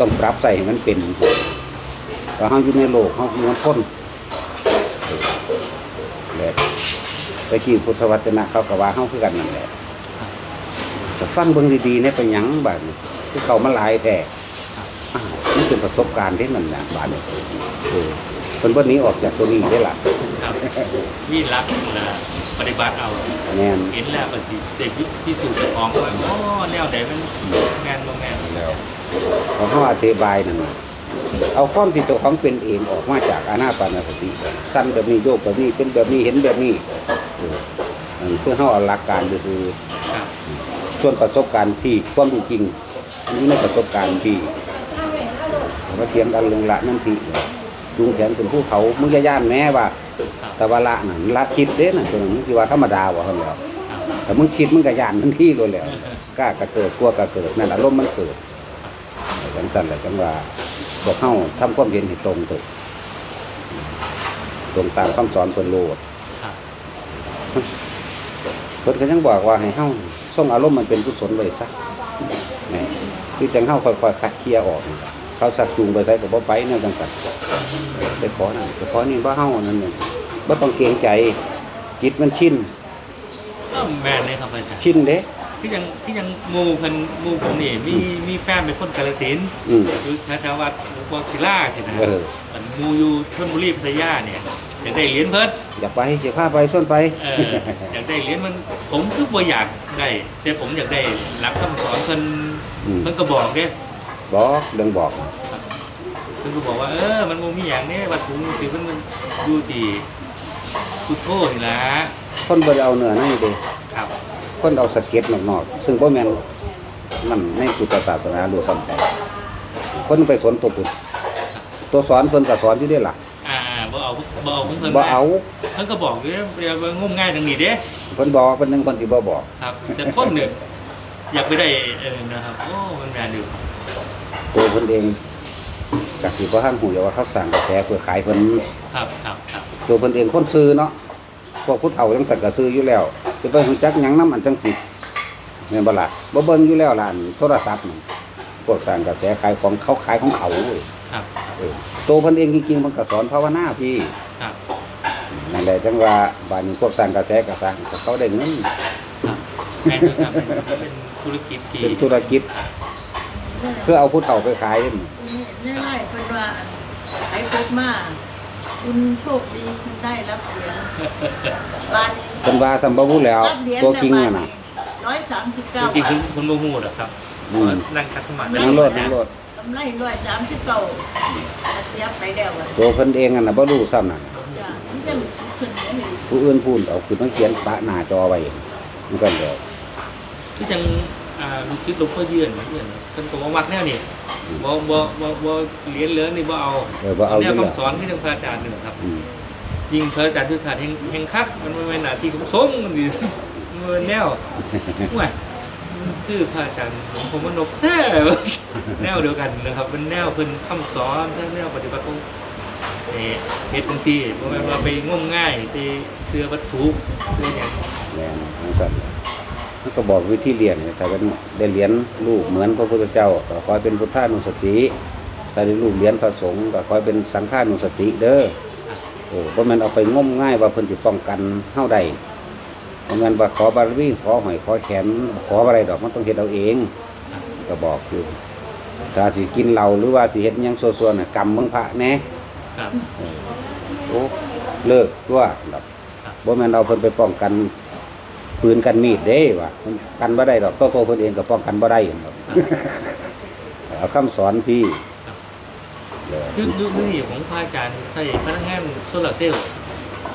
ต้องปรับใส่ให้มันเป็นแต่เฮาอยู่ในโลกเฮาคือมันพ้นแบบตะกี้พุทธวจนะเขาก็ว่าเฮาคือกันนั่นแหละแต่ฟังเบิ่งดีๆเนี่ยเป็นหยังบาดนี้คือเขามาหลายแต่อ้าวนี่เป็นประสบการณ์ที่นั่นน่ะบาดนี้เออเพิ่นบ่หนี้ออกจากตัวนี้ได้ล่ะครับนี่รักนะปฏิบัติเอาแน่นเห็นแล้วปฏิเด็กที่สูจน์ของว่าโอ้แนวไหนมันแมนบ่แมนแล้ว พอเขาอธิบายนั่นน่ะเอาความที่เจ้าของเป็นเองออกมาจากอานาปานสติสั้นแบบนี้โยกแบบนี้เป็นแบบนี้เห็นแบบนี้เออนั่นเพื่อเขาเอาหลักการซื่อครับๆส่วนประสบการณ์ที่ความรู้จริงอันนี้ในประสบการณ์ที่เราเทียงกันลงละนั่นทีจูงแขนเป็นผู้เขามึงจะย่านแม้ว่าครับแต่ว่าละนั่นละคิดเด้น่ะตัวนั้นคือว่าธรรมดาว่าเท่านั้นแหล้วครับแต่มึงคิดมึงก็ย่านทันทีเลยแหล้วกล้ากระเกิดกลัวกระเกิดนั่นอารมณ์มันเกิด จังสั่นแหละจังว่าบอกเข้าทำความเห็นให้ตรงเถิดตรงตามคำสอนคนโลดครับ เพิ่นก็ยังบอกว่าให้เฮาส่งอารมณ์มันเป็นกุศลไว้ซะแหม่คือจังเฮาค่อยๆคัดเคลียร์ออกนี่ล่ะเขาสักจูงไปใส่ก็บ่ไปแนวจังซั่นไปขอนั่นไปขอนี่บ่เฮานั่นนี่บ่ต้องเกรงใจจิตมันชิน ก็แมนเลยครับอาจารย์ ชินเด้ ที่ยังที่ยังหมูเพิ่นหมูผมนี่มีมีแฟนเป็นคนกาฬสินธุ์อืม อยู่แถวๆวัดบอศิลาสินะเออ มันหมูอยู่ชลบุรีพัทยาเนี่ยอยากได้เหรียญเพิ่นอยากไปสิพาไปส่วนไป เออ อยากได้เหรียญมันผมคือบ่อยากได้แต่ผมอยากได้หลักคำสอนเพิ่นอืม เพิ่นก็บอกเด้ บอกเรื่องบอกเพิ่นก็บอกว่าเออ มันบ่มีหยังเด้วัตถุสิมันมันอยู่ที่พุทโธนี่ล่ะคนบ่ได้เอาเนื้อในเด้ครับ คนเอาสะเก็ตนอกๆซึ่งบ่แม่นมันในพุทธศาสนาดูซ้ำไปคนไปสนตัวพุทธตัวสอนเพิ่นก็สอนอยู่เด้ล่ะอ่าบ่เอาบ่เอาของเพิ่นบ่มาเอาเพิ่นก็บอกอยู่เด้อย่าไปงมง่ายทางนี้เด้เพิ่นบอกเพิ่นนึงเพิ่นสิบ่บอกครับ แต่คนหนึ่งอยากไปได้เออนะครับโอ้มันแมนอยู่ตัวเพิ่นเองก็สิบ่ทันหูอยู่ว่าเขาสร้างกระแสเพื่อขายเพิ่นครับครับครับตัวเพิ่นเองคนซื้อเนาะพวกผู้เฒ่าจังซั่นก็ซื้ออยู่แล้ว จะไปรู้จักหยังนำอันจังสิแม่นบ่ล่ะบ่เบิ่งอยู่แล้วล่ะอันโทรศัพท์นั่นพวกสร้างกระแสขายของเขาขายของเขาเว้ยครับ เออตัวเพิ่นเองจริงๆมันก็สอนภาวนาพี่ครับ นั่นแหละจังว่าบานนี้พวกสร้างกระแสกระสร้างก็เขาได้เงินครับแมนอยู่ครับเป็นธุรกิจที่เป็นธุรกิจ เพื่อเอาผู้เฒ่าไปขายนี่ นี่ไล่เพิ่นว่าไอ้พบมา คุณโชคดีคุณได้รับเหรียญบาทเป็นว่าสัมบวุแล้วรับเหรียญตัวจริงน่ะนะ ร้อยสามสิบเก้าจริงๆคือคุณโมโหหรอกครับอืม นั่งคัดสมาธินั่งรถนั่งรถกำไรร้อยสามสิบเก้าเสียไปแล้วอะตัวเพิ่นเองน่ะนะบ่รู้ซ้ำน่ะจ้ะมันจะมีสิบขึ้นเนี่ย ผู้อื่นพูดเอาคือมันเขียนปะหน้าจอไว้มันก็แล้วที่จัง อ่าลูกศิษย์หลวงพ่อเยื่อนเยื่อนเพิ่นก็บ่มักแนวนี่บ่บ่บ่บ่เรียนเหลืองนี่บ่เอาเออบ่เอาอแนวยู่แล้วคำสอนที่ทางพระอาจารย์นี่แหละครับ อืมยิ่งพระอาจารย์ทุศาสตร์แห่งแห่งคักมันไม่เป็นหน้าที่ของสงฆ์มันสิมันเป็นแนวว่าคือพระอาจารย์หลวงพ่อมนกแท้แนวเดียวกันนะครับเป็นแนวเพิ่นคำสอนทั้งแนวปฏิบัติของเอ่อเฮ็ดจังซี่บ่แม่นว่าไปงมง่ายไปเชื่อวัตถุเชื่อหยังแม่นจังซั่นแหละ มันก็บอกวิธีเรียนถ้าเป็นได้เรียนรูปเหมือนพระพุทธเจ้าก็ขอให้เป็นพุทธานุสติถ้าได้รูปเรียนพระสงฆ์ก็ขอให้เป็นสังฆานุสติเด้อครับโอ้บ่แม่นเอาไปงมง่ายว่าเพิ่นสิป้องกันเฮาได้บ่แม่นว่าขอบารมีขอหอยขอแขนขออะไรดอกมันต้องเฮ็ดเอาเองครับก็บอกอยู่ถ้าสิกินเหล้าหรือว่าสิเฮ็ดหยังซั่วๆน่ะกรรมเบิ่งพระแหน่ครับเออโอ้เลิกตัวดอกครับบ่แม่นเอาเพิ่นไปป้องกัน ปืนกันมีดเด้ว่ามันกันบ่ได้ดอกตัวตัวเพิ่นเองก็ป้องกันบ่ได้ดอกเอาคำสอนพี่ครับเออคือคือมือนี่ของพระอาจารย์ใส่พลังงานโซลาร์เซลล์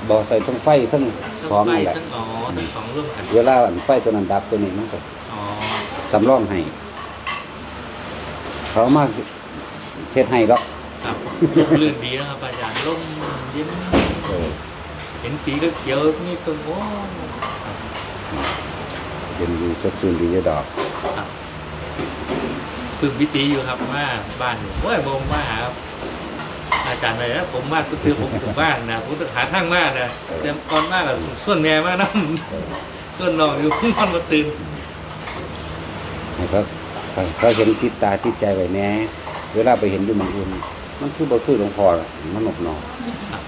บ่ใส่ทั้งไฟทั้งทั้งสองไฟนั่นแหละทั้งอ๋อทั้งสองร่วมกันเวลาอันไฟตัวนั้นดับตัวนี้มันก็อ๋อสำรองให้เขามาเฮ็ดให้ดอกครับลื่นดีนะครับอาจารย์ร่มเย็นเออเห็นสีก็เขียวนี่ตรงโอ้ครับ เป็นดีสดชื่นดีอยู่ดอกครับพึ่งพิตีอยู่ครับว่าบ้านโอ้ยผมมาหาอาจารย์เลยนะผมมาตุ้คือผมถึงบ้านนะผมต้องหาทางมานะเตรียมก่อนมากแบบส่วนแม่มากนะส่วนน้องอยู่นอนมาตื่นให้เขาเขาเขาเห็นติดตาติดใจไว้แหน่เวลาไปเห็นอยู่หมองอื่นมันคือบ่คือหลวงพ่อมันนบนอก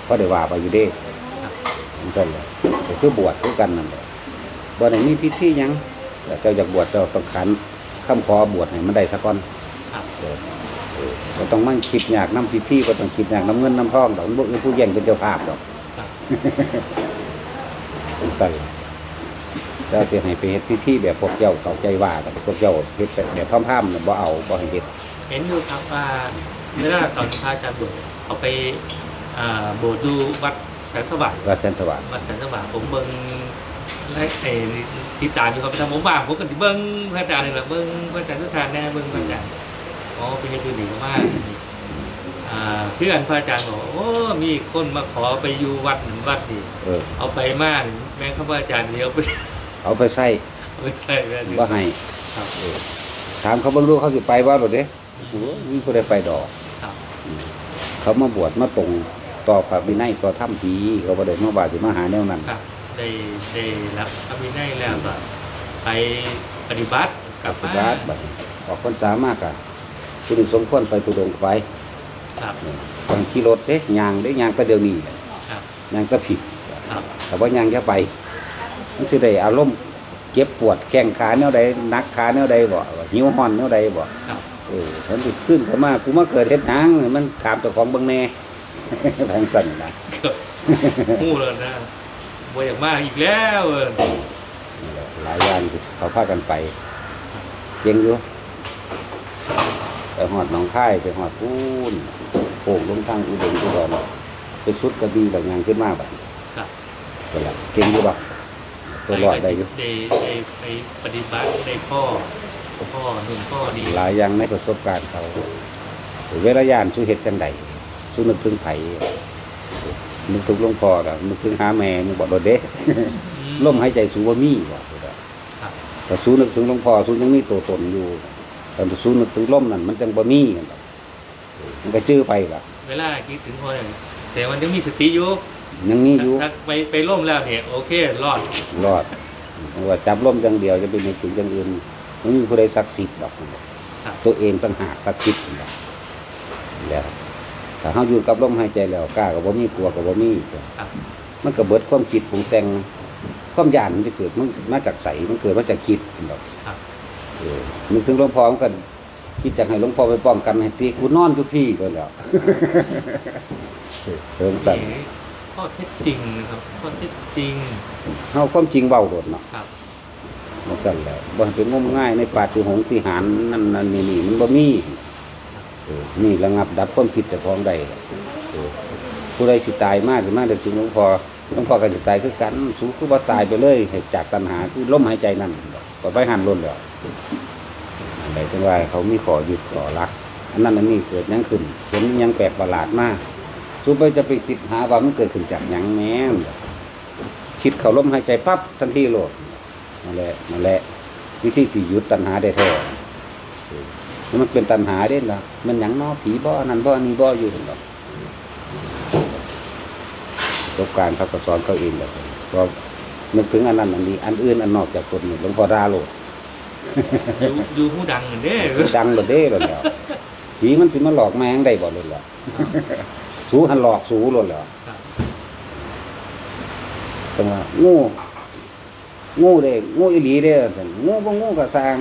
เพราะได้ว่าไปอยู่เด้ครับมันก็เลยก็คือบวชคือกันนั่นแหละ บ่ได้มีพิธีหยังแต่เจ้าอยากบวชเจ้าต้องขันคำขอบวชให้มันได้ซะก่อนครับเออเออบ่ต้องมั่งคิดยากนํพิธีบ่ต้องคิดยากนํเงินนํทองดอกมันบ่คือผู้แย่งเป็นเจ้าภาพดอกครับเป็นสั่นแล้วสิให้ไปเฮ็ดพิธีแบบพวกเจ้าเข้าใจว่ากันพวกเจ้าเฮ็ดแบบพร่ำๆน่ะบ่เอาบ่ให้เฮ็ด เห็นอยู่ครับว่าเวลาตอนพระอาจารย์บวชเขาไปอ่าโบสถ์ดูวัดแสงสว่างว่าแสนสว่าง วัดแสงสว่างผมเบิ้งและ ไอ้ติดตามอยู่ครับทำผมว่างผมก็สิเบิ้งพระอาจารย์นี่แหละเบิ้งพระอาจารย์ทุกทานแน่เบิ้งพระอาจารย์อ๋อเป็นเหตุดีมากอ่าคืออันพระอาจารย์บอกโอ้มีคนมาขอไปอยู่วัดหนึ่งวัดดีเออเอาไปมากแม่ข้าพระอาจารย์เดียวไปเอาไปใส่ไม่ใช่แม่เดียวบ่ให้ครับเออถามเขาเบิ่งดูเขาสิไปว่าบ่เด้โอ้โหมีผู้ใดไปดอกครับเขามาบวชมาตรงต่อพระวินัยต่อถ้ำผีเขาบ่ได้มาบาดสิมาหาแนวนั้นครับ ได้ได้รับพระวินัยแล้วก็ไปปฏิบัติกลับปฏิบ้าบันติบัดออกพรรษามากอะผู้ที่สมควรไปตุดงค์ไปครับบางขี่รถเด้ยางเด้ยางก็เดี๋ยวนี้แหละครับยางก็ผิด ครับ แต่ว่ายางแค่ไปมันสิได้อารมณ์เจ็บปวดแข้งขาแนวใดนักขาแนวใดบ่หิวห้อนแนวใดบ่ครับ เออมันสิขึ้นเข้ามากูมาเกิดเฮ็ดหยังมันถามเจ้าของเบิ่งแน่ ทางสั่นนะหูเลยนะ บ่อยากมากอีกแล้วเออนี่แหละหลายอย่างที่เขาพากันไปเก่งอยู่ไปหอดหนองค่ายไปหอดพูนโป่งลงทางอุดมอุดรไปสุดกระบี่แบบยางขึ้นมาแบบครับนี่แหละเก่งอยู่บ่ตัวรอดได้อยู่ได้ได้ไปปฏิบัติได้พ่อพ่อหนุ่มพ่อดีหลายอย่างในประสบการณ์เขาเวลายานสู้เฮ็ดจังใดสู้นึกถึงไผ นึกถึงหลวงพ่อกับนึกถึงหาแม่มึงบอกโดดเด้อืมลมหายใจสูว่ามีบ่ครับแต่สู้นึกถึงหลวงพ่อสู้ยังมีตัวตนอยู่แต่สู้นึกถึงลมนั่นมันจังบ่มีกันดอกมันก็จื้อไปล่ะ เวลาคิดถึงพ่อเนี่ยแต่วันยังมีสติอยู่ยังมีอยู่ถ้าไปไปล่มแล้วเนี่ยโอเครอดรอดเพราะว่าจับลมจังเดียวจะเป็นในจุดจังอื่นมันมีผู้ใดศักดิ์สิทธิ์ดอกครับตัวเองต่างหากศักดิ์สิทธิ์ดอกแล้ว ถ้าเฮาอยู่กับลมหายใจแล้วกล้าก็บ่มีกลัวก็บ่มีครับมันก็เบิดความคิดปรุงแต่งความย่านมันจะเกิดมันมาจากใสมันเกิดมาจากคิดดอกครับเออนึกถึงหลวงพ่อมันก็คิดจากให้หลวงพ่อไปป้องกันให้ตีกูนอนทุกที่ก็แล้วเพิ่มสั่นนี่ข้อเท็จจริงนะครับข้อเท็จจริงเฮาความจริงเว้าโดดเนาะครับมันสั่นแล้วบ่ให้เป็นงมง่ายในป่าที่หงส์ที่หารนั่นนั่นนี่นี่มันบ่มีเออ นี่ระงับดับความคิดแต่ของใดผู้ใดสิตายมากหรือมากเดี๋ยวถึงหลวงพ่อหลวงพ่อก็สิตายคือกันสูคือว่าตายไปเลยให้จากตัณหาคือล้มหายใจนั่นก็ไปหันล้นแล้วอันใดจังว่าเขามีขอยึดขอรักอันนั้นอันนี้เกิดยังขึ้นเห็นยังแปลกประหลาดมากสูไปจะไปคิดหาว่ามันเกิดขึ้นจากยังแม่นคิดเขาลมหายใจปั๊บทันทีโลดนั่นและนั่นและวิธีที่หยุดตัณหาได้แท้ มันเป็นตัณหาเด้ล่ะมันหยังเนอผีบ่อันนั้นบ่อันนี้บ่อยู่หรอกประสบการณ์เขาก็สอนเขาเองแบบนี้ก็นึกถึงอันนั้นอันนี้ อันอื่นอันนอกจากคนนี่หลวงพ่อดาโลดอยู่อยู่หูดังเหมือนเด้อดังบ่เด้เลยแล้วผีมันสิมาหลอกแมงได้บ่เลยล่ะสูหันหลอกสูเลยแล้วครับแต่ว่างูงูเด้งูอีหลีเด้ซั่นงูบ่งูก็สร้าง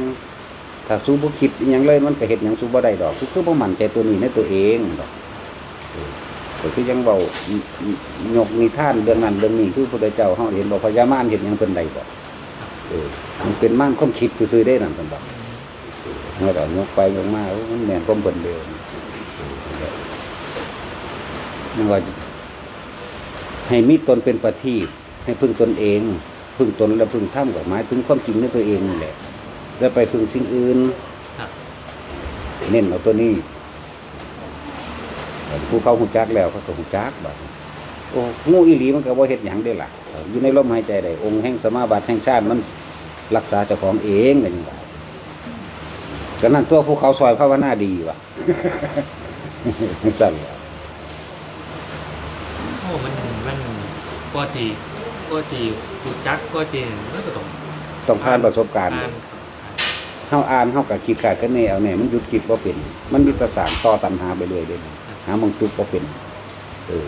ถ้าสูบ่คิดอิหยังเลยมันก็เฮ็ดหยังสูบ่ได้ดอกคือบ่มั่นใจตัวนี้ในตัวเองดอกเออก็คือยังเว้ายกนิท่านเรื่องนั้นเรื่องนี้คือพระเจ้าเฮาเห็นบ่พญามารเฮ็ดหยังเพิ่นได้บ่เออมันเป็นม่านความคิดซื่อๆได้นั่นซั่นบ่เมื่อเรายกไปยกมาโอ้มันแม่นความเบิ่นเดียวนั่นว่าให้มีตนเป็นประทีปให้พึ่งตนเอง พึ่งตนและพึ่งถ้ำกับหมายถึงความจริงในตัวเองนี่แหละ จะไปพึ่งสิ่งอื่นครับ เน้นเอาตัวนี้ผู้เขาหูจักแล้วเขาก็หูจักบัดโอ้งูอีหลีมันก็บ่เฮ็ดหยังได้ล่ะอยู่ในลมหายใจได้องค์แห่งสมาบัติแห่งชาติมันรักษาเจ้าของเองก็ยังว่าก็นั่นตัวภูเขาซอยภาวนาดีว่ะสั่นแหล้วโอ้มันมันก็ที่ก็ที่รู้จักก็ที่มันก็ต้องต้องผ่านประสบการณ์ผ่านครับ เฮาอ่านเฮาก็คิดขาดกันแนวแน่มันหยุดคิดบ่เป็น มันมีแตะสารต่อตัณหาไปเรื่อยเด้หามังตุกบ่เป็น เออ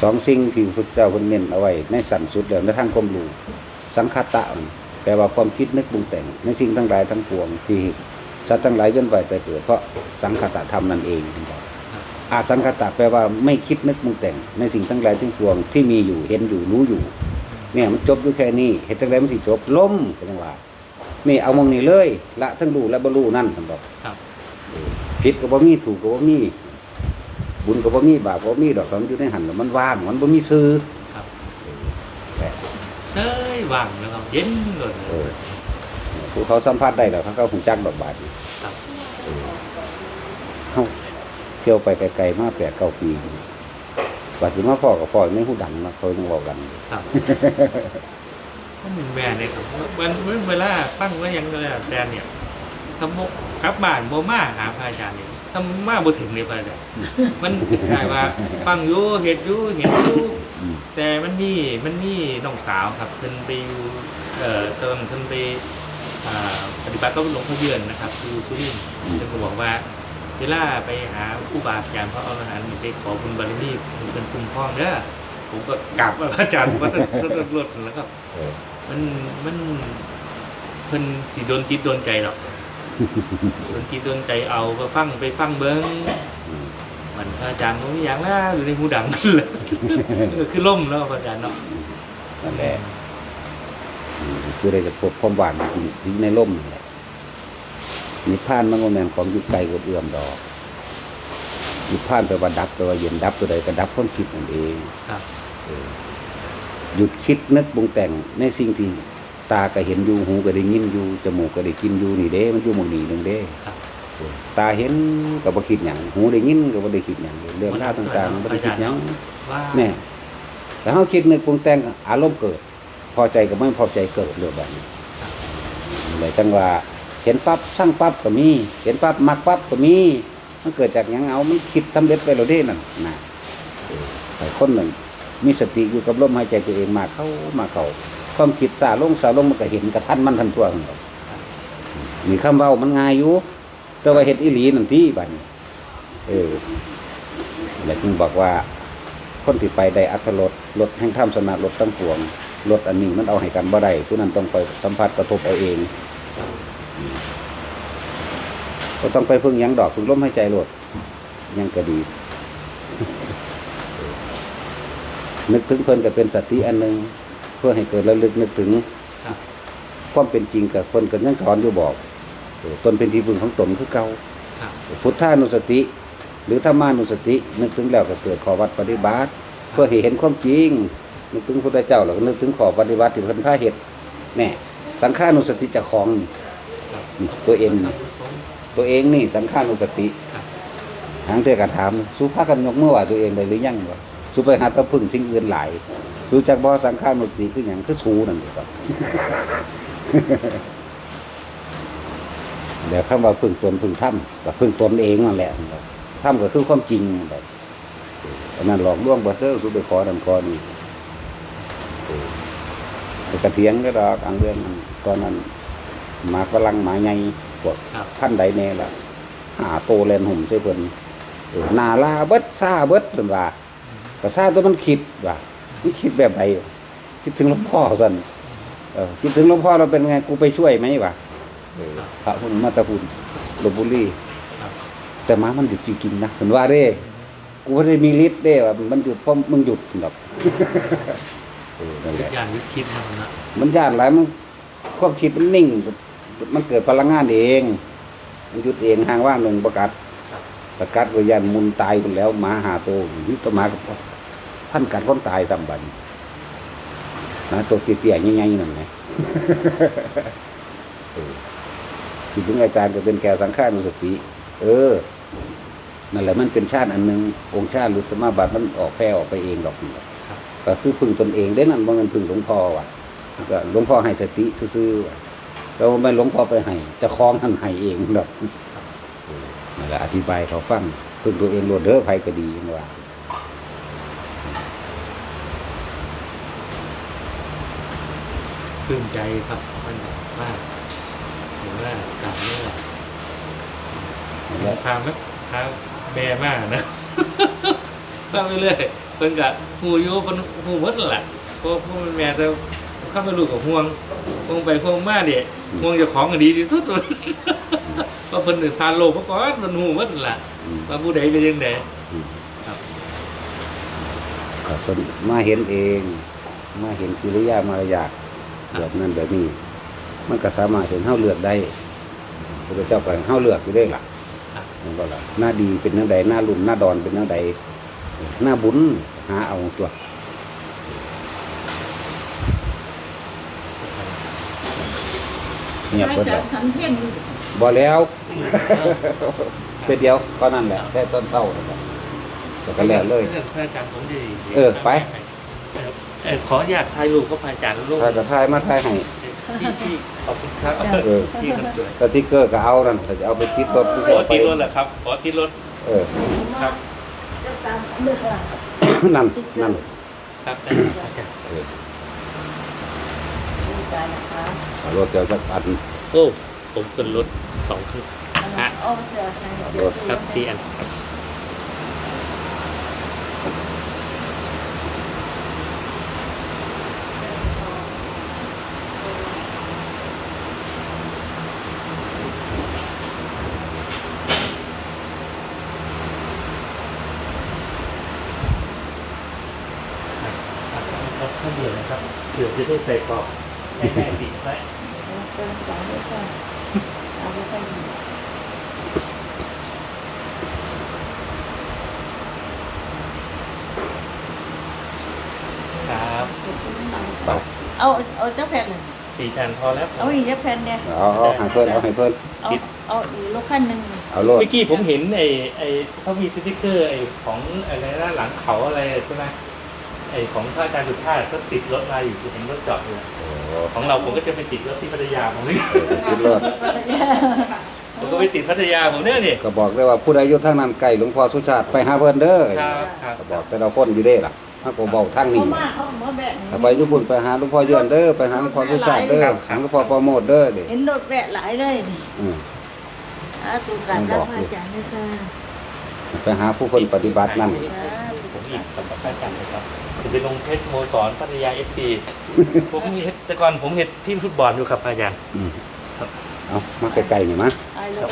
สองสิ่งที่พระเจ้าเพิ่นเน้นเอาไว้ในสันสุดแล้วในทางความรู้สังคตะแปลว่าความคิดนึกปรุงแต่ง ในสิ่งทั้งหลายทั้งปวงที่สัตว์ทั้งหลายย่นไปแต่เกิดเพราะสังคตะธรรมนั่นเองอาสังคตะแปลว่าไม่คิดนึกปรุงแต่ง ในสิ่งทั้งหลายทั้งปวงที่มีอยู่เห็นอยู่รู้อยู่ เนี่ยมันจบอยู่แค่นี้เห็นจังไดมันสิจบล้มก็จังว่า นี่เอามองนี่เลย ละทั้งรู้และบ่รู้นั่นท่านบอกครับผิดก็บ่มีถูกก็บ่มีบุญก็บ่มีบาปก็บ่มีดอกมันอยู่ในหันแล้วมันว่างมันบ่มีซื้อครับแต่เชยว่างนะครับเย็นเลยเออผู้เขาสัมผัสได้แล้วเขาก็หูจักดอกบาดนี้ครับเออเฮาเที่ยวไปไกลๆมา8 9ปีบาดสิมาพ่อกับพ่อในหูดังมาเขายังเว้ากันครับ ก็มีแม่เลยครับวันวันเวลาฟังว่ายังเลยแต่เนี่ยสมมกกลับบ้านบ่มาหาพระอาจารย์เนี่ยสมมาบ่ถึงเลยพระอาจารย์มันคล้ายว่า ฟังอยู่เห็ดอยู่เห็นอยู่แต่มันมีมันมีน้องสาวครับเพิ่นไปอยู่เอ่อตอนเพิ่นไปปฏิบัติกับหลวงพ่อเยือนนะครับคือสุรินทร์เพิ่นก็บอกว่าเวลาไปหาผู้บาอาจารย์พระอรหันต์ไปขอบุญบารมีเพิ่นคุ้มครองเด้อผมก็กราบพระอาจารย์ว่าจะรถแล้วก็ มันมันเพิ่นสิโดนจิตโดนใจหรอกโดนจิตโดนใจเอาไปฟังไปฟังเบิ้งอืมมันพระอาจารย์มันมีอย่างนะอยู่ในหูดังเลยเออคือล่มแล้วพระอาจารย์เนาะนั่นแหละอืมคือได้จะพบความหวานที่ในร่มนั่นแหละนิพพานมันก็แม่นของอยู่ไกลกว่าเอื้อมดอกนิพพานแปลว่าดับแปลว่าเย็นดับตัวใดก็ดับความคิดนั่นเองครับเออ หยุดคิดนึกปรุงแต่งในสิ่งที่ตาก็เห็นอยู่หูก็ได้ยินอยู่จมูกก็ได้กินอยู่นี่เด้ มันอยู่หมองนี้นึงเด้ครับเออตาเห็นก็บ่คิดหยังหูได้ยินก็บ่ได้คิดหยังเรื่องราวต่างๆบ่ได้คิดหยังว่าแน่แต่เขาคิดนึกปรุงแต่งอารมณ์เกิด พอใจกับไม่พอใจเกิดเรื่องแบบนี้เลยจังว่าเห็นปั๊บสร้างปั๊บก็มี เห็นปั๊บมักปั๊บก็มี มันเกิดจากหยังเอามันคิดสำเร็จไปแล้วเด้นั่นนะเออแต่คนหนึ่ง มีสติอยู่กับลมหายใจตัวเองมาเข้ามาเข้าความคิดสาลงสาลงมันก็เห็นกระทันมันทันทั่วนั่นแหละมีคำเว้ามันง่ายอยู่แต่ว่าเห็ดอีหลีนั่นที่บัดนี้เออแล้วจึงบอกว่า คนที่ไปได้อัตรสรถแห่งธรรมสนะรถตั้งปวงรถอันนี้มันเอาให้กันบ่ได้ผู้นั้นต้องไปสัมผัสกระทบเอาเองก็ต้องไปพึ่งยังดอกพึ่งลมหายใจรถยังก็ดี นึกถึงเพิ่นก็เป็นสติอันหนึ่งเพื่อให้เกิดระลึกนึกถึงครับความเป็นจริงกับคนก็ยังสอนอยู่บอกเออตนเป็นที่พึ่งของตนคือเก่าครับพุทธานุสติ หรือธรรมานุสติ นึกถึงแล้วก็เกิดขอวัดปฏิบัติ เพื่อให้เห็นความจริง นึกถึงพุทธเจ้าแล้วก็นึกถึงขอปฏิบัติที่เพิ่นพาเฮ็ดแน่สังขานุสติเจะของนี่ครับนี่ตัวเองครันี่บผมตัวเองนี่สังขานุสติครับหางเตอกระถามสู้พากันยกมือว่าตัวเองได้หรือยังวะ สู้ไปหาแตะพึ่งสิ่งอื่นหลายรู้จักบ่สังขานุสติคือหยังคือสูนั่นเด้อครับเดี๋ยวคำว่าพึ่งตนพึ่งถ้ำก็พึ่งตนเองนั่นแหละครับถ้ำก็คือความจริงแบบอันนั้นหลอกลวงบัตเตอร์สุไปขอดันคอนี่ไปกระเทียงก็ดอกอังเรื่องนั้นตอนนั้นหมาฝรั่งหมาใหญ่พวกครับพันใดแน่ละหาโตแลนหุ่มใช่เพิ่นเออหนาลาเบิดซาเบิดเพิ่นว่า ก็ซาตัวมันคิดว่ามันคิดแบบใดคิดถึงหลวงพ่อซั่นเออคิดถึงหลวงพ่อเราเป็นไงกูไปช่วยไหมวะเออพระพุ่นมาตะพุ่นลบบุรีครับแต่หมามันหยุดจริงๆนะเพิ่นว่าเด้กูบ่ได้มีฤทธิ์เด้ว่ามันหยุดเพราะมึงหยุดดอกเออนั่นแหละยานวิชิตนะครับนะมันยากหลายมันความคิดมันนิ่ง มันเกิดพลังงานเอง มันหยุดเองห่างว่างหนึ่งประกาศ ครับประกาศว่ายันมุนตายคนแล้วหมาหาโตวิตมากับพันกัดคนตายซ้ำบัดนนะตัวเตี้ยๆใหญ่ๆนั่นไงเออที่ถึงอาจารย์ก็เป็นแก่สังขารนุสติ เออ นั่นแหละมันเป็นชาติอันหนึ่งองค์ชาติหรือสมาบัติมันออกแพร่ออกไปเองดอกนี่ครับก็คือพึ่งตนเองได้นั่นว่ามันพึ่งหลวงพ่อว่ะก็หลวงพ่อให้สติซื่อๆว่ะเราไม่หลวงพ่อไปให้เจะคล้าของท่านให้เองดอกเอ อนั่นแหละอธิบายเขาฟังพึ่งตัวเองโลดเด้อภัยก็ดีจังว่าปลื้มใจครับมันแบบว่าเวมากกราบไม่ไหวแล้วพาไหมพาแม่มากนะพาไปเรื่อยเพิ่นกะหูโยเพิ่นหูหมดนั่นแหละเพราะเพราะมันแม่แต่เข้าไปลูกกับห่วงห่วงไปห่วงมาเนี่ยห่วงเจะของก็ดีที่สุดเพ ราะเพิ่นผ่านโลกมาก่อนมันหูหมดนั่นแหละอืมว่าผู้ใดเป็นยังไงก็เพิ่นมาเห็นเอง มาเห็นกิริยามารยาทแบบนั้นแบบนี้ มันก็สามารถเห็นเฮาเลือกได้พระเจ้าก็ให้เฮาเลือกอยู่ได้ล่ะเห็นบ่ล่ะหน้าดีเป็นหน้าใดหน้ารุ่มหน้าดอนเป็นหน้าใดหน้าบุญหาเอาตัว เงียบพระเพิ่นอาจารแล้วย์สันเพ่งอยู่ บ่แล้ว เป็นเดียวก็นั่นแหละแค่ต้นเท่านั่นแหละแล้วก็แล้วเลย พระอาจารย์ผมดีเออไป เออขออยากถ่ายรูปกับพระอาจารย์รูปถ้าจะทายมาทายให้ที่ที่ขอบคุณครับเออที่มันสวยสติ๊กเกอร์ก็เอานั่นถ้าจะเอาไปติดรถขอที่รถแหละครับขอที่รถเออ ครับจะสามเลือกละนั่นนั่นครับได้ครับอาจารย์เออดีใจนะคะเอารถเดี๋ยวจะอัน โอ้ ผมขึ้นรถสองขึ้นเอาเสื้อให้เสื้อครับที่อันครับครับข้าวเดียวนะครับเผื่อจะได้ใส่กรอบให้แม่ปิดไว้เสื้อสองด้วยกันเอาไปกัน ครับ ไป เอาเอาเจ้าแผ่นเลยสี่แผ่นพอแล้วเอาอีกเจ้าแผ่นเนี่ยเอาเอาให้เพิ่นเอาให้เพิ่นเอาเอาอีกลูกขั้นหนึ่งเอารถเมื่อกี้ผมเห็นไอ้ไอ้เขามีสติ๊กเกอร์ไอ้ของอะไรนะหลังเขาอะไรใช่ไหมไอ้ของพระอาจารย์สุชาติก็ติดรถมาอยู่เห็นรถจอดอยู่โอ้ของเราผมก็จะไปติดรถที่พัทยาผมนี่เออติดรถผมก็ไปติดพัทยาผมเนี่ยนี่ก็บอกได้ว่าผู้ใดอยู่ทางนั้นไกลหลวงพ่อสุชาติไปหาเพิ่นเด้อครับครับก็บอกแต่เราคนอยู่เด้ล่ะ ถ้าก็บอกทางเขานี้มาเขามาแบบนี้ถ้าไปญี่ปุ่นไปหาหลวงพ่อเยือนเด้อไปหาหลวงพ่อสุชาติเด้อหาหลวงพ่อโปรโมทเด้อเด้เห็นรถแวะหลายเลยนี่อืมสาธุการรับพระอาจารย์ด้วยค่ะไปหาผู้คนปฏิบัตินั่นสาธุผมอีกกับพระอาจารย์นะครับจะไปลงเพชรสโมสรพัทยาเอฟซีผมมีเฮ็ดแต่ก่อนผมเห็นทีมฟุตบอลอยู่ครับอาจารย์อืมครับเอามาใกล้ๆนี่มาไอ้เลย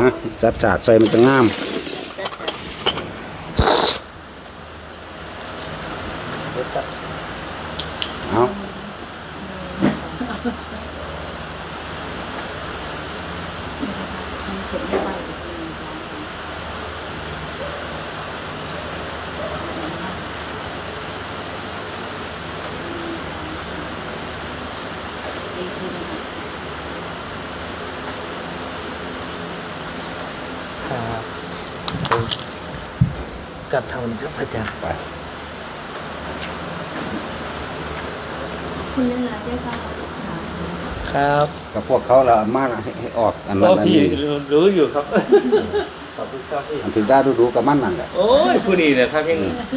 นะจัดฉากใส่มันจะงาม เอา ครับ กับทำครับอาจารย์ไปคุณเล่นอะไรได้ค่ะครับกับพวกเขาละมาให้ออกอันก็นั้นอันพี่นี้รู้อยู่ครับ ขอบคุณครับพี่อันถึงได้ดูๆกับมันนั่นแหละ โอ้ยผู้นี้เนี่ยครับยัง